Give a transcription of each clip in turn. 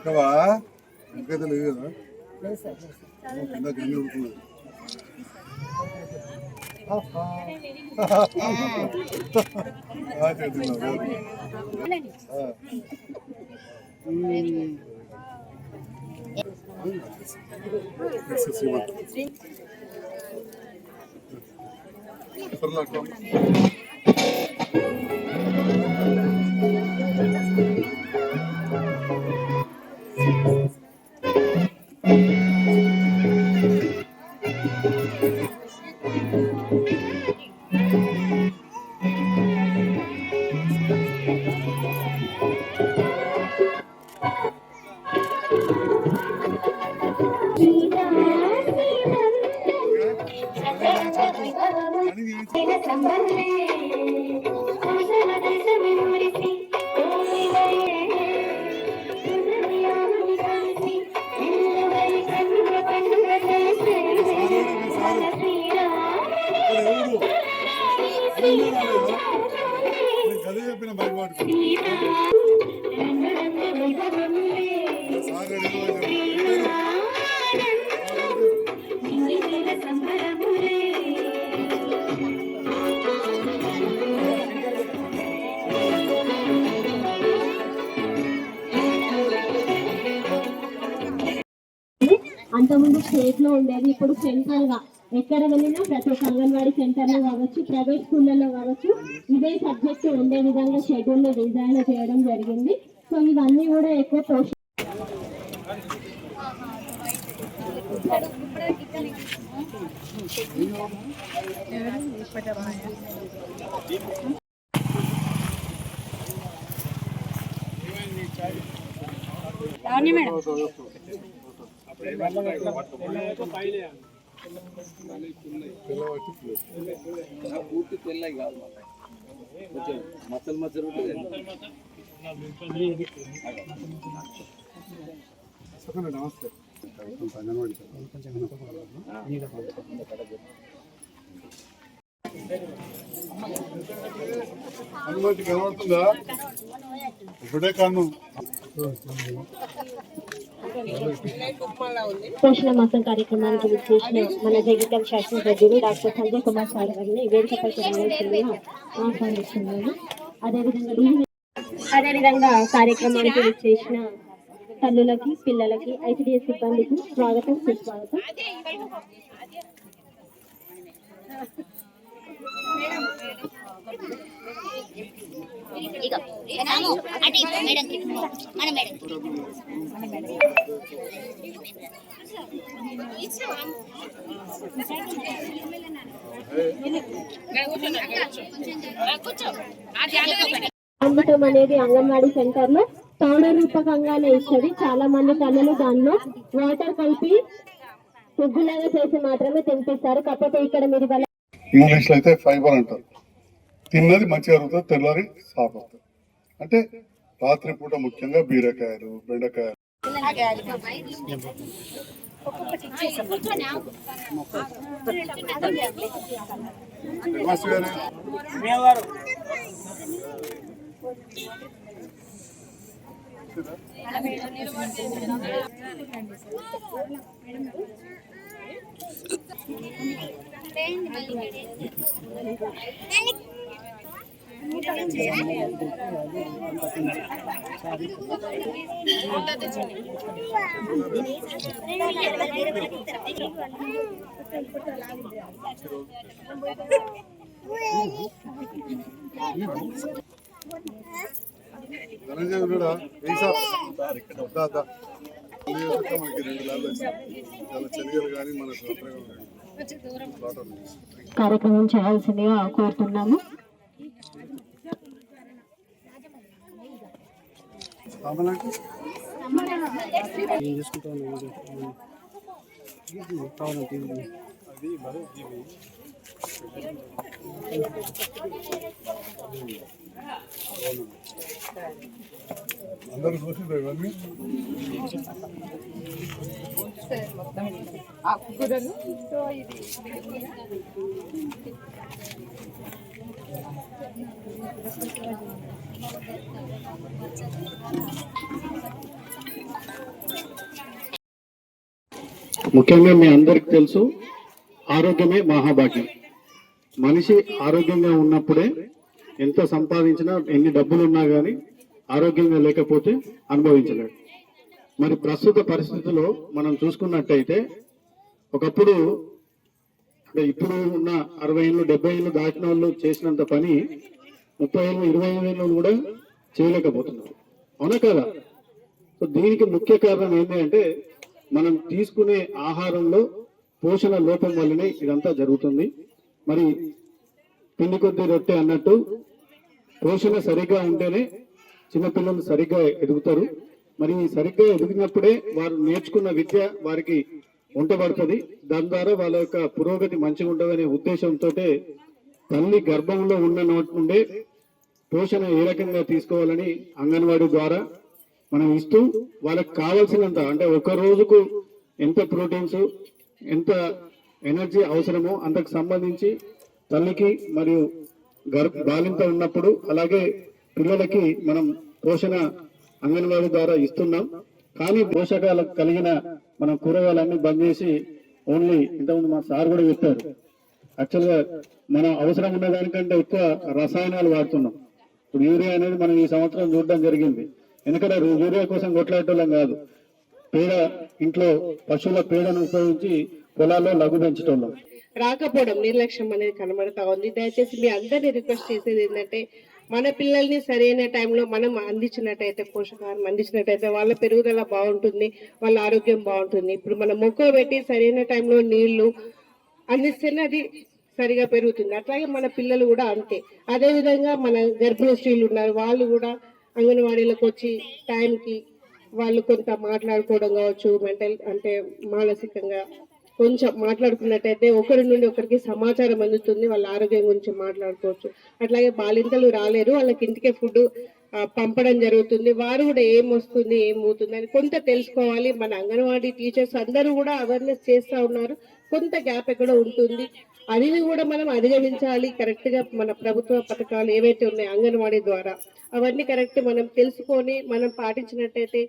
ఇక్కవా ఇంకైతే లేదు కదా కింద గంగ ఉడుకున్నది ఆ, చేస్తున్నావు. చెప్పిన బైక్ అంతకుముందు స్టేట్లో ఉండేది ఇప్పుడు సెంట్రల్గా ఎక్కడ వెళ్ళినా ప్రతి ఒక్క అంగన్వాడీ సెంటర్లో కావచ్చు ప్రైవేట్ స్కూళ్ళలో కావచ్చు ఇదే సబ్జెక్ట్ ఉండే విధంగా షెడ్యూల్ని డిజైన్ చేయడం జరిగింది. సో ఇవన్నీ కూడా ఎక్కువ పోష పూర్తి తెల్లవి కాదు కొంచెం మచ్చలు మచ్చలు ఉంటుంది నమస్తే అంగన్వాడీ కనబడుతుందా ఇప్పుడే కన్ను. పోషణ మాసం కార్యక్రమానికి విచ్చేసిన మన జగిత్యాల శాసనసభ్యులు డాక్టర్ సంజయ్ కుమార్ సార్ గారిని వేదికపై ఆహ్వానిస్తున్నాను. అదేవిధంగా అదేవిధంగా కార్యక్రమానికి విచ్చేసిన తల్లులకి పిల్లలకి ఐసిడిఎస్ సిబ్బందికి స్వాగతం సుస్వాగతం. ఇగో రాము అటు మేడంకి మన మేడం అమృతం అనేది అంగన్వాడీ సెంటర్లో పౌడర్ రూపకంగానే ఇస్తుంది చాలా మంది తల్లులు దానిలో వాటర్ కలిపి ముగ్గులాగా చేసి మాత్రమే తినిపిస్తారు. కాకపోతే ఇక్కడ మీరు ఇంగ్లీష్లో అయితే ఫైబర్ అంటారు. తిన్నది మంచిగా అరుగుతుంది తెల్లారి సాఫ్ అవుతుంది అంటే రాత్రిపూట ముఖ్యంగా బీరకాయలు బెండకాయలు Thank you. ధనంజయ ఉన్నాడా మనకి రెండు లాభాలు చాలా చలిగలు కానీ మన కార్యక్రమం చేయాల్సిందిగా కోరుతున్నాము. రామనాకి? అందరూ చూసిండ్రు ఇవన్నీ? ముఖ్యంగా మీ అందరికి తెలుసు ఆరోగ్యమే మహాభాగ్యం. మనిషి ఆరోగ్యంగా ఉన్నప్పుడే ఎంత సంపాదించినా ఎన్ని డబ్బులు ఉన్నా కానీ ఆరోగ్యంగా లేకపోతే అనుభవించలేడు. మరి ప్రస్తుత పరిస్థితుల్లో మనం చూసుకున్నట్టయితే ఒకప్పుడు అంటే ఇప్పుడు ఉన్న అరవై ఏళ్ళు డెబ్బై ఏళ్ళు దాటిన వాళ్ళు చేసినంత పని ముప్పై ఏళ్ళు ఇరవై ఐదు ఏళ్ళు కూడా చేయలేకపోతున్నారు అవునా కదా? సో దీనికి ముఖ్య కారణం ఏంటి అంటే మనం తీసుకునే ఆహారంలో పోషణ లోపం వల్లనే ఇదంతా జరుగుతుంది. మరి పిండి కొద్ది రొట్టె అన్నట్టు పోషణ సరిగ్గా ఉంటేనే చిన్నపిల్లలు సరిగ్గా ఎదుగుతారు. మరి సరిగ్గా ఎదిగినప్పుడే వారు నేర్చుకున్న విద్య వారికి ఉంటబడుతుంది దాని ద్వారా వాళ్ళ యొక్క పురోగతి మంచిగా ఉండదనే ఉద్దేశంతో తల్లి గర్భంలో ఉన్న నోటి నుండే పోషణ ఏ రకంగా తీసుకోవాలని అంగన్వాడీ ద్వారా మనం ఇస్తూ వాళ్ళకి కావాల్సినంత అంటే ఒక రోజుకు ఎంత ప్రోటీన్స్ ఎంత ఎనర్జీ అవసరమో అంతకు సంబంధించి తల్లికి మరియు గర్భ బాలింత ఉన్నప్పుడు అలాగే పిల్లలకి మనం పోషణ అంగన్వాడీ ద్వారా ఇస్తున్నాం. కానీ పోషకాలు కలిగిన మనం కూరగాయలన్నీ బంద్ చేసి ఓన్లీ ఇంతకుముందు మా సార్ కూడా చెప్పారు. యాక్చువల్గా మనం అవసరం ఉన్న దానికంటే ఎక్కువ రసాయనాలు వాడుతున్నాం. ఇప్పుడు యూరియా అనేది మనం ఈ సంవత్సరం చూడడం జరిగింది. ఎందుకంటే యూరియా కోసం కొట్లాడటం కాదు. పేడ ఇంట్లో పశువుల పేడను ఉపయోగించి పొలాల్లో లఘు పెంచటం రాకపోవడం నిర్లక్ష్యం అనేది కనబడతా ఉంది. దయచేసి మీ అందరినీ రిక్వెస్ట్ చేసేది ఏంటంటే మన పిల్లల్ని సరైన టైంలో మనం అందించినట్టయితే పోషకాహారం అందించినట్టయితే వాళ్ళ పెరుగుదల బాగుంటుంది వాళ్ళ ఆరోగ్యం బాగుంటుంది. ఇప్పుడు మనం మొక్క పెట్టి సరైన టైంలో నీళ్ళు అందిస్తేనే అది సరిగా పెరుగుతుంది. అట్లాగే మన పిల్లలు కూడా అంతే. అదే విధంగా మన గర్భిణీ స్త్రీలు ఉన్నారు. వాళ్ళు కూడా అంగన్వాడీలకు వచ్చి టైంకి వాళ్ళు కొంత మాట్లాడుకోవడం కావచ్చు మెంటల్ అంటే మానసికంగా కొంచెం మాట్లాడుకున్నట్టయితే ఒకరి నుండి ఒకరికి సమాచారం అందుతుంది. వాళ్ళ ఆరోగ్యం గురించి మాట్లాడుకోవచ్చు. అట్లాగే బాలింతలు రాలేరు. వాళ్ళకి ఇంటికే ఫుడ్ పంపడం జరుగుతుంది. వారు కూడా ఏం వస్తుంది ఏమవుతుంది అని కొంత తెలుసుకోవాలి. మన అంగన్వాడీ టీచర్స్ అందరూ కూడా అవేర్నెస్ చేస్తూ ఉన్నారు. కొంత గ్యాప్ ఎక్కడో ఉంటుంది. అది కూడా మనం అధిగమించాలి. కరెక్ట్గా మన ప్రభుత్వ పథకాలు ఏవైతే ఉన్నాయో అంగన్వాడీ ద్వారా అవన్నీ కరెక్ట్ మనం తెలుసుకొని మనం పాటించినట్టయితే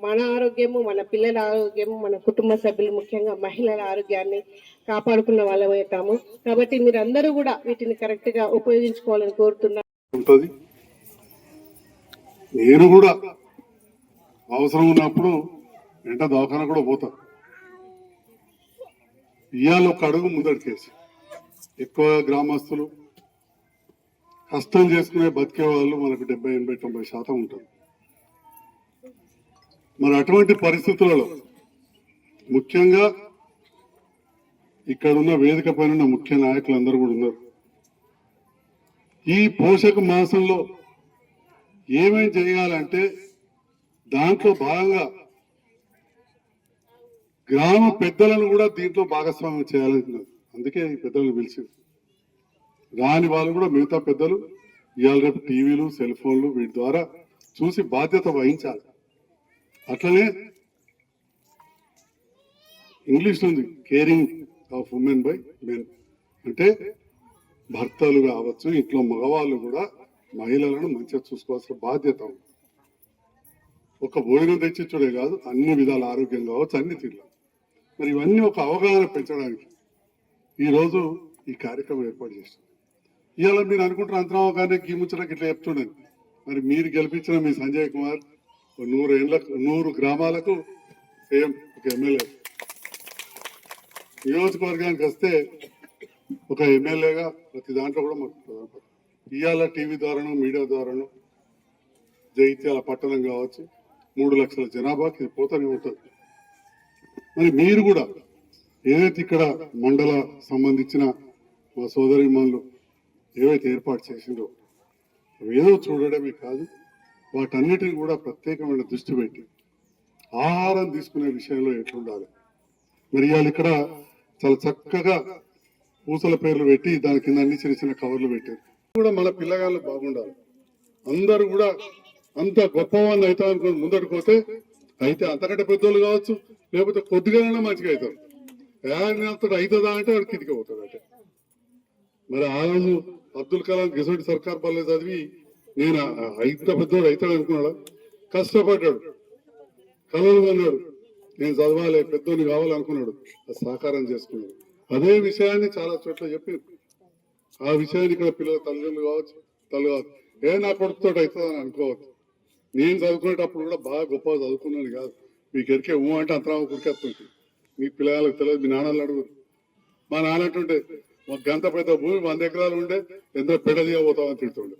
మన ఆరోగ్యము మన పిల్లల ఆరోగ్యము మన కుటుంబ సభ్యులు ముఖ్యంగా మహిళల ఆరోగ్యాన్ని కాపాడుకున్న వాళ్ళం అవుతాము. కాబట్టి మీరందరూ కూడా వీటిని కరెక్ట్గా ఉపయోగించుకోవాలని కోరుతున్నాను ఉంటుంది. నేను కూడా అవసరం ఉన్నప్పుడు వెంట దవాఖాన కూడా పోతా. ఇవాళ ఒక అడుగు ముందడికేసి ఎక్కువ గ్రామస్తులు కష్టం చేసుకునే బతికే వాళ్ళు మనకు డెబ్బై ఎనభై తొంభై శాతం ఉంటారు. మరి అటువంటి పరిస్థితులలో ముఖ్యంగా ఇక్కడ ఉన్న వేదిక పైన ఉన్న ముఖ్య నాయకులందరూ కూడా ఉన్నారు. ఈ పోషక మాసంలో ఏమేం చేయాలంటే దాంట్లో భాగంగా గ్రామ పెద్దలను కూడా దీంట్లో భాగస్వామ్యం చేయాలంటున్నారు అందుకే ఈ పెద్దలను పిలిచింది రాని వాళ్ళు కూడా మిగతా పెద్దలు ఇవాళ రేపు టీవీలు సెల్ ఫోన్లు వీటి ద్వారా చూసి బాధ్యత వహించాలి. అట్లనే ఇంగ్లీష్ ఉంది caring of women by men అంటే భర్తలు కావచ్చు ఇంట్లో మగవాళ్ళు కూడా మహిళలను మంచిగా చూసుకోవాల్సిన బాధ్యత ఉంది. ఒక భోజనం తెచ్చిచ్చుడే కాదు అన్ని విధాల ఆరోగ్యం కావచ్చు అన్ని తీర్లు మరి ఇవన్నీ ఒక అవగాహన పెంచడానికి ఈరోజు ఈ కార్యక్రమం ఏర్పాటు చేస్తాం ఇవాళ మీరు అనుకుంటున్న అంతరావు గారిని గీముచ్చడానికి ఇట్లా చెప్తుండే మరి మీరు గెలిపించిన మీ సంజయ్ కుమార్ నూరు ఏళ్ళకు నూరు గ్రామాలకు సేమ్ ఒక ఎమ్మెల్యే. నియోజకవర్గానికి వస్తే ఒక ఎమ్మెల్యేగా ప్రతి దాంట్లో కూడా మాకు ఇవాళ టీవీ ద్వారాను మీడియా ద్వారాను జైత్యాల పట్టణం కావచ్చు మూడు లక్షల జనాభాకి పోతూనే ఉంటుంది. మరి మీరు కూడా ఏదైతే ఇక్కడ మండల సంబంధించిన మా సోదరి మనలు ఏవైతే ఏర్పాటు చేసిందో అవి ఏదో చూడడమే కాదు వాటన్నిటిని కూడా ప్రత్యేకమైన దృష్టి పెట్టి ఆహారం తీసుకునే విషయంలో ఎట్లుండాలి? మరి ఇవాళ ఇక్కడ చాలా చక్కగా పూసల పేర్లు పెట్టి దాని కింద అన్ని చిన్న చిన్న కవర్లు పెట్టారు. కూడా మన పిల్లగాళ్ళు బాగుండాలి. అందరూ కూడా అంత గొప్పవాళ్ళు అవుతాం అనుకుని ముందరికి పోతే అయితే అంతకంటే పెద్దోళ్ళు కావచ్చు లేకపోతే కొద్దిగానైనా మంచిగా అవుతారు. అతడు అవుతుందా అంటే వాడు కిందికి పోతాడు అంటే మరి ఆ రోజు అబ్దుల్ కలాం గిసోటి సర్కార్ పల్లె చదివి నేను ఇంత పెద్దోడు అవుతాడు అనుకున్నాడు? కష్టపడ్డాడు. కలలు అన్నాడు నేను చదవాలి పెద్దోని కావాలనుకున్నాడు అది సహకారం చేసుకున్నాడు. అదే విషయాన్ని చాలా చోట్ల చెప్పి ఆ విషయాన్ని ఇక్కడ పిల్లల తల్లిదండ్రులు కావచ్చు తల్లి కావచ్చు. ఏ నా కొడుకుతో అవుతుందని అనుకోవచ్చు నేను చదువుకునేటప్పుడు కూడా బాగా గొప్ప చదువుకున్నాను కాదు. మీకు ఎరికే ఊ అంటే అంతరావు కురికేస్తుంటుంది. మీ పిల్లలకు తెలియదు మీ నాన్నలు అడుగురు మా నాన్న అంటుంటే ఒక గంత పెద్ద భూమి వంద ఎకరాలు ఉండే ఎంత పెడ చేయబోతామని తిడుతుండే.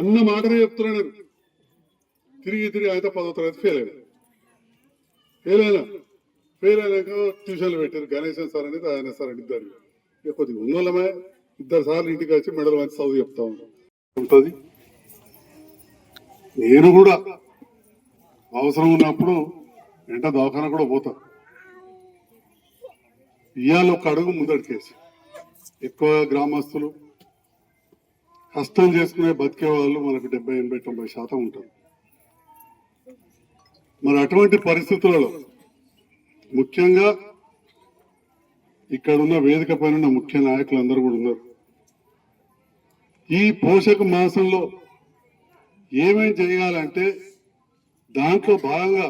అన్న మాటనే చెప్తున్నాను నేను. తిరిగి తిరిగి అయితే పదో తరగతి ఫెయిల్ అయినా. ఫెయిల్ అయినా. ఫెయిల్ అయినాక ట్యూషన్లు పెట్టారు. గణేశన్ సార్ అనేది ఆయన సార్ అని ఇద్దరు. ఇక కొద్దిగా ఉన్నోళ్ళమే. ఇద్దరు సార్లు ఇంటికి వచ్చి మెడల్ మంచి చదువు చెప్తా ఉంటాం ఉంటుంది నేను కూడా అవసరం ఉన్నప్పుడు వెంట దవాఖాన కూడా పోతాను ఇవాళ ఒక అడుగు ముందడికేసి ఎక్కువ గ్రామస్తులు కష్టం చేసుకునే బతికే వాళ్ళు మనకు డెబ్బై ఎనభై తొంభై శాతం ఉంటారు. మరి అటువంటి పరిస్థితులలో ముఖ్యంగా ఇక్కడ ఉన్న వేదిక పైన ఉన్న ముఖ్య నాయకులు అందరూ కూడా ఉన్నారు. ఈ పోషక మాసంలో ఏమేం చేయాలంటే దాంట్లో భాగంగా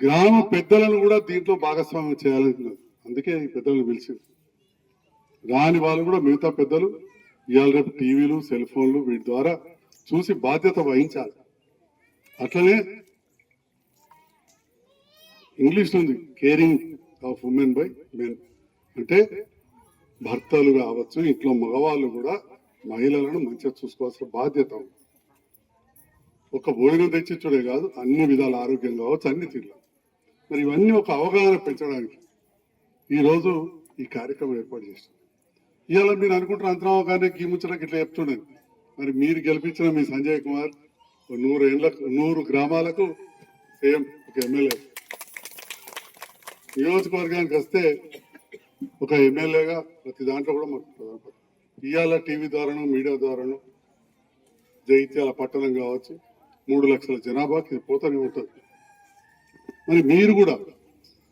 గ్రామ పెద్దలను కూడా దీంట్లో భాగస్వామ్యం చేయాలనుకున్నారు అందుకే ఈ పెద్దలను పిలిచింది. రాని వాళ్ళు కూడా మిగతా పెద్దలు ఇవాళ రేపు టీవీలు సెల్ ఫోన్లు వీటి ద్వారా చూసి బాధ్యత వహించాలి. అట్లనే ఇంగ్లీష్ ఉంది caring of women by men. అంటే భర్తలు కావచ్చు ఇంట్లో మగవాళ్ళు కూడా మహిళలను మంచిగా చూసుకోవాల్సిన బాధ్యత ఉంది. ఒక భోజనం తెచ్చిచ్చుడే కాదు అన్ని విధాల ఆరోగ్యం కావచ్చు అన్ని తీర్లు మరి ఇవన్నీ ఒక అవగాహన పెంచడానికి ఈరోజు ఈ కార్యక్రమం ఏర్పాటు చేస్తాం ఇవాళ మీరు అనుకుంటున్న అంతరావగానే కానీ ఈ ముచ్చటకి ఇట్లా చెప్తుండేది. మరి మీరు గెలిపించిన మీ సంజయ్ కుమార్ నూరు ఏళ్ళకు నూరు గ్రామాలకు సేమ్ ఒక ఎమ్మెల్యే. నియోజకవర్గానికి వస్తే ఒక ఎమ్మెల్యేగా ప్రతి దాంట్లో కూడా మాకు ప్రధాన ఇవాళ టీవీ ద్వారాను మీడియా ద్వారాను జైత్యాల పట్టణం కావచ్చు మూడు లక్షల జనాభాకి ఇది పోతూనే ఉంటుంది. మరి మీరు కూడా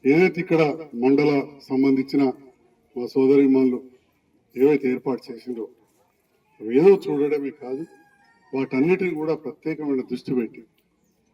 ఏదైతే ఇక్కడ మండల సంబంధించిన మా సోదరి మనలు ఏవైతే ఏర్పాటు చేసిందో ఏదో చూడడమే కాదు వాటన్నిటిని కూడా ప్రత్యేకమైన దృష్టి పెట్టి